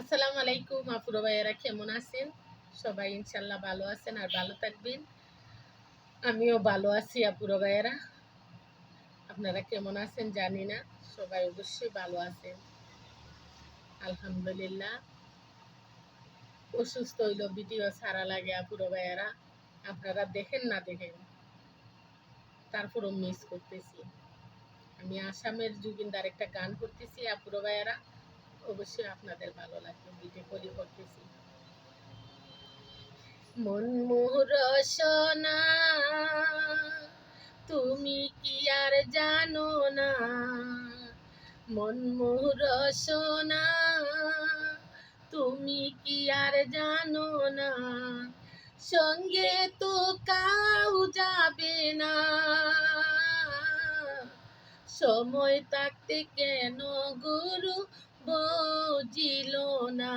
আসসালামু আলাইকুম আপুরো ভাইয়েরা, কেমন আছেন? সবাই ইনশাল্লাহ ভালো আছেন আর ভালো থাকবেন। আমিও ভালো আছি আপুরো ভাইয়েরা। আপনারা কেমন আছেন জানি না, সবাই অবশ্যই ভালো আছেন। আলহামদুলিল্লাহ। অসুস্থ হইল, ভিডিও সারা লাগে আপুরো ভাইয়েরা। আপনারা দেখেন না দেখেন। তারপরও মিস করতেছি। আমি আসামের জুবিনদার একটা গান করতেছি আপুরো ভাইয়েরা। অবশ্যই আপনাদের ভালো লাগবে ভিডিও কলি করতেছি। মন রসনা তুমি কি আর জানো না? মন রসনা তুমি কি আর জানো না? সঙ্গে তো কাউ যাবে না। সময় থাকতে কেন গুরু বুঝিল না।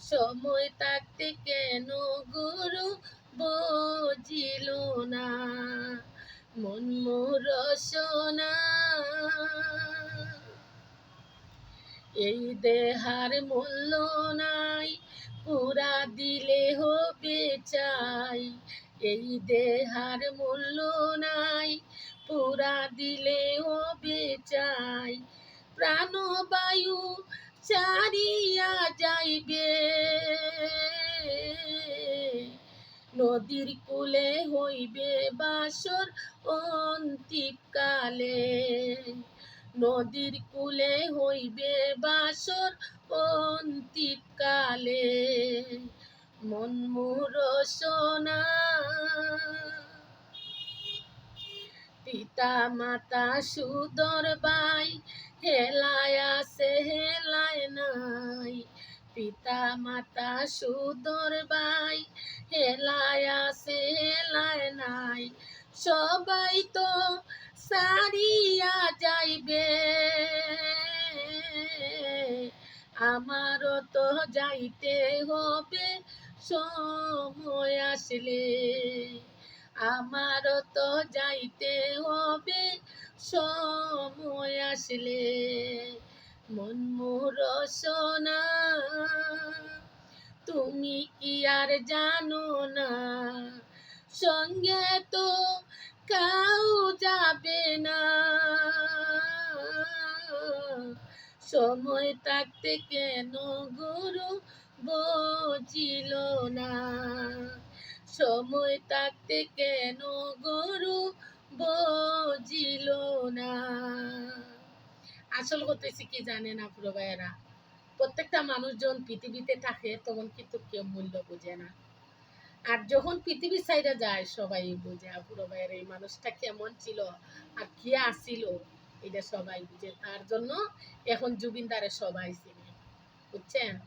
সময় থাকতে কেন গুরু বুঝিল না। মন রসনা। এই দেহার মূল্য নাই, পুরা দিলে হবে চাই। এই দেহার মূল্য নাই, পুরা দিলে হবে চাই। প্রাণবায়ু চারিয়া যাইবে। নদীর কূলে হইবে বাসর অন্তিকালে নদীর কূলে হইবে বাসর অন্তিকালে মন রসনা পিতা মাতা সুদর বাই হেলায় আসে হেলায় নাই। পিতা, মাতা, সুদর বাই। হেলায় আসে হেলায় নাই। সবাই তো সারিয়া যাইবে। আমারও তো যাইতে হবে, সময় আসলে। আমারও তো যাইতে সময় আসলে মন রসনা তুমি কি আর জানো না? সঙ্গে তো কাউ যাবে না। সময় থাকতে কেন গুরু বুঝিল না? সময় থাকতে কেন গরু বুঝিল না। আসল কি জানে না পুরো ভাইয়েরা? প্রত্যেকটা মানুষ যখন পৃথিবীতে থাকে, তখন কিন্তু কেউ মূল্য বোঝে না। আর যখন পৃথিবীর সাইডে যায়, সবাই বুঝে পুরো ভাইয়ের, এই মানুষটা কেমন ছিল? আর কি আসিল এটা সবাই বুঝে। তার জন্য এখন জুবিনদারে সবাই চিনে। বুঝছেন?